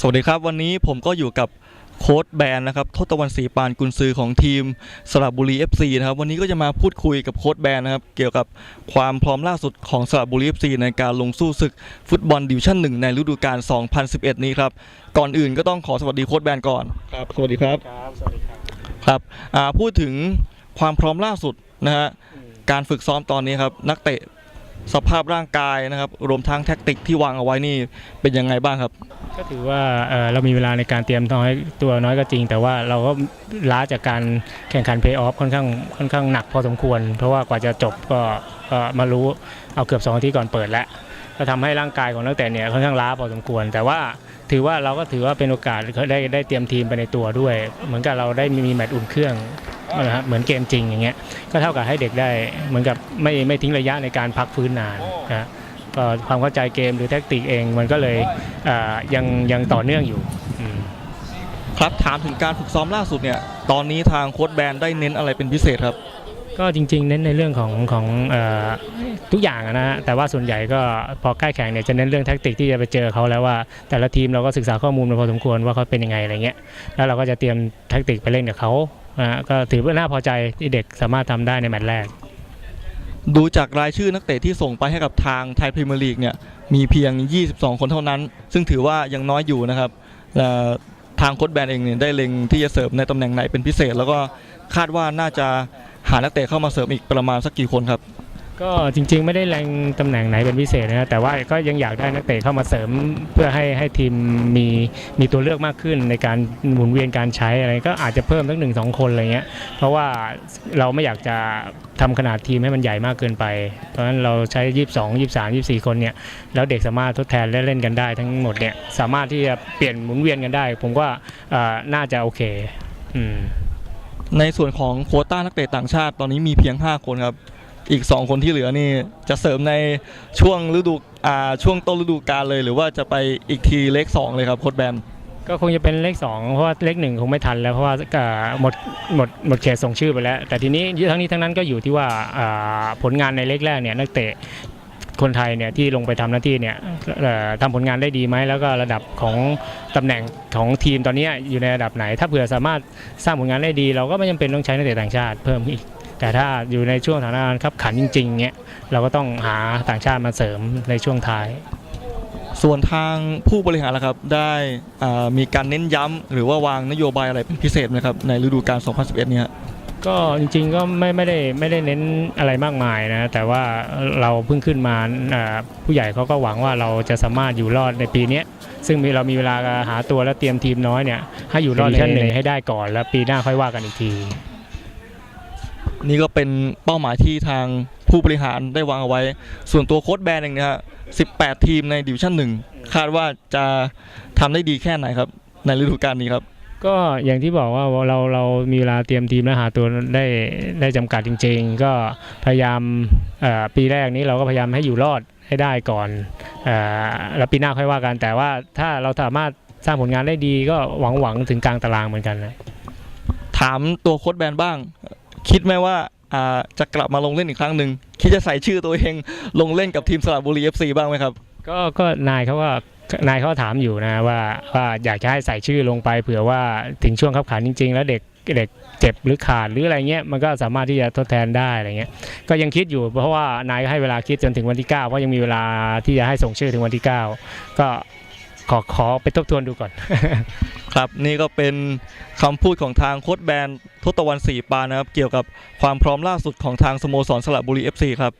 สวัสดีครับวันนี้ผมก็อยู่กับโค้ดแบนนะครับทศตวรรณศรีปานกุนซือของทีมสระบุรี FC นะครับวันนี้ก็จะมาพูดคุยกับโค้ดแบนนะครับเกี่ยวกับความพร้อมล่าสุดของสระบุรี FC ในการลงสู้ศึกฟุตบอลดิวิชั่นหนึ่งในฤดูกาล 2011 นี้ครับก่อนอื่นก็ต้องขอสวัสดีโค้ดแบนก่อนครับสวัสดีครับครับสวัสดีครับครับอ่าพูดถึงความพร้อมล่าสุดนะฮะการฝึกซ้อมตอนนี้ครับนักเตะ สภาพร่างกายนะครับ รวมทั้งแท็กติกที่วางเอาไว้นี่เป็นยังไงบ้างครับ ก็ถือว่าเอ่อเรามีเวลาในการเตรียมน้อยตัวน้อยก็จริง แต่ว่าเราก็ล้าจากการแข่งขันเพย์ออฟค่อนข้างค่อนข้างหนักพอสมควร เพราะว่ากว่าจะจบก็ก็มารู้เอาเกือบ2อาทิตย์ก่อนเปิดแล้วก็ทำให้ร่างกายของนักเตะเนี่ยค่อนข้างล้าพอสมควร แต่ว่าถือว่าเราก็ถือว่าเป็นโอกาสได้ได้เตรียมทีมไปในตัวด้วย เหมือนกับเราได้มีแมตช์อุ่นเครื่อง นะฮะเหมือนเกมจริงอย่างเงี้ยก็เท่ากับให้เด็กได้เหมือนกับไม่ไม่ทิ้งระยะในการพักฟื้นนานนะฮะก็ความเข้าใจเกมหรือแท็กติกเองมันก็เลยเอ่อยังยังต่อเนื่องอยู่อืมครับถามถึงการฝึกซ้อมล่าสุดเนี่ยตอนนี้ทางโค้ดแบนได้เน้นอะไรเป็นพิเศษครับก็จริงๆ เน้นในเรื่องของของเอ่อทุกอย่างอะนะฮะแต่ว่าส่วนใหญ่ก็พอใกล้แข่งเนี่ยจะเน้นเรื่องแท็กติกที่จะไปเจอเขาแล้วว่า แต่ละทีมเราก็ศึกษาข้อมูลมาพอสมควรว่าเขาเป็นยังไงอะไรเงี้ยแล้วเราก็จะเตรียมแท็กติกไปเล่นกับเขา นะก็ถือว่าน่าพอใจที่เด็กสามารถทำได้ในแมตช์แรก ดูจากรายชื่อนักเตะที่ส่งไปให้กับทางไทยพรีเมียร์ลีกเนี่ยมีเพียง 22 คนเท่านั้น ซึ่งถือว่ายังน้อยอยู่นะครับทางโค้ชแบนเองเนี่ยได้เล็งที่จะเสริมในตำแหน่งไหนเป็นพิเศษ แล้วก็คาดว่าน่าจะหานักเตะเข้ามาเสริมอีกประมาณสักกี่คนครับ ก็จริง ๆ ไม่ได้แรงตำแหน่งไหนเป็นพิเศษนะแต่ว่าก็ยังอยากได้นักเตะเข้ามาเสริมเพื่อให้ให้ทีมมีมีตัวเลือกมากขึ้นในการหมุนเวียนการใช้อะไรก็อาจจะเพิ่มสักหนึ่งสองคนอะไรเงี้ยเพราะว่าเราไม่อยากจะทำขนาดทีมให้มันใหญ่มากเกินไป เพราะฉะนั้นเราใช้ 22 23 24 คนเนี่ยแล้วเด็กสามารถทดแทนและเล่นกันได้ทั้งหมดเนี่ยสามารถที่จะเปลี่ยนหมุนเวียนกันได้ ผมว่าอ่อน่าจะโอเคอืมในส่วนของโควต้านักเตะต่างชาติตอนนี้มีเพียง 5 คนครับ อีก 2 คนที่เหลือนี่จะเสริมในช่วงฤดูอ่าช่วงต้นฤดูกาลเลย หรือว่าจะไปอีกทีเลข2เลยครับโค้ดแบนก็คงจะเป็นเลข 2 เพราะว่าเลขหนึ่งคงไม่ทันแล้วเพราะว่าหมดหมดหมดเขตส่งชื่อไปแล้ว แต่ทีนี้ทั้งนี้ทั้งนั้นก็อยู่ที่ว่าผลงานในเลขแรกเนี่ยนักเตะคนไทยเนี่ยที่ลงไปทำหน้าที่เนี่ยทำผลงานได้ดีไหมแล้วก็ระดับของตำแหน่งของทีมตอนนี้อยู่ในระดับไหน ถ้าเผื่อสามารถสร้างผลงานได้ดี เราก็ไม่จำเป็นต้องใช้นักเตะต่างชาติเพิ่มอีก แต่ถ้าอยู่ในช่วงสถานการณ์ขับขันจริงๆเงี้ยเราก็ต้องหาต่างชาติมาเสริมในช่วงท้าย ส่วนทางผู้บริหารล่ะครับได้อ่ามีการเน้นย้ำหรือว่าวางนโยบายอะไรเป็นพิเศษไหมครับในฤดูกาล 2011 เนี่ย ก็จริงๆก็ไม่ไม่ได้ไม่ได้เน้นอะไรมากมายนะแต่ว่าเราเพิ่งขึ้นมาเอ่อผู้ใหญ่เขาก็หวังว่าเราจะสามารถอยู่รอดในปีเนี้ยซึ่งมีเรามีเวลาหาตัวและเตรียมทีมน้อยเนี่ยให้อยู่รอดในชั้นหนึ่งให้ได้ก่อนแล้วปีหน้าค่อยว่ากันอีกที นี่ก็เป็นเป้าหมายที่ทางผู้บริหารได้วางเอาไว้ ส่วนตัวโค้ดแบนเองเนี่ยฮะ18 ทีมในดิวิชั่นหนึ่งคาดว่าจะทำได้ดีแค่ไหนครับ ในฤดูกาลนี้ครับ ก็อย่างที่บอกว่าเราเรามีเวลาเตรียมทีมและหาตัวได้ได้จำกัดจริง ๆ ก็พยายามเอ่อปีแรกนี้เราก็พยายามให้อยู่รอดให้ได้ก่อนเอ่อแล้วปีหน้าค่อยว่ากัน แต่ว่าถ้าเราสามารถสร้างผลงานได้ดีก็หวังหวังถึงกลางตารางเหมือนกันนะถามตัวโค้ดแบนบ้าง คิดไหมว่าจะกลับมาลงเล่นอีกครั้งหนึ่งคิดจะใส่ชื่อตัวเองลงเล่นกับทีมสระบุรี FC บ้างไหมครับ ก็ก็นายเขาว่านายเขาถามอยู่นะว่าว่าอยากจะให้ใส่ชื่อลงไปเผื่อว่าถึงช่วงขับขันจริง ๆ แล้วเด็กเด็กเจ็บหรือขาดหรืออะไรเงี้ยมันก็สามารถที่จะทดแทนได้อะไรเงี้ยก็ยังคิดอยู่เพราะว่านายให้เวลาคิดจนถึงวันที่ 9 เพราะยังมีเวลาที่จะให้ส่งชื่อถึงวันที่ 9 ก็ ขอขอไปทบทวนดูก่อน ครับนี่ก็เป็นคำพูดของทางโค้ดแบนทศตวรรณศรีปานนะครับ เกี่ยวกับความพร้อมล่าสุดของทางสโมสรสระบุรี FC ครับ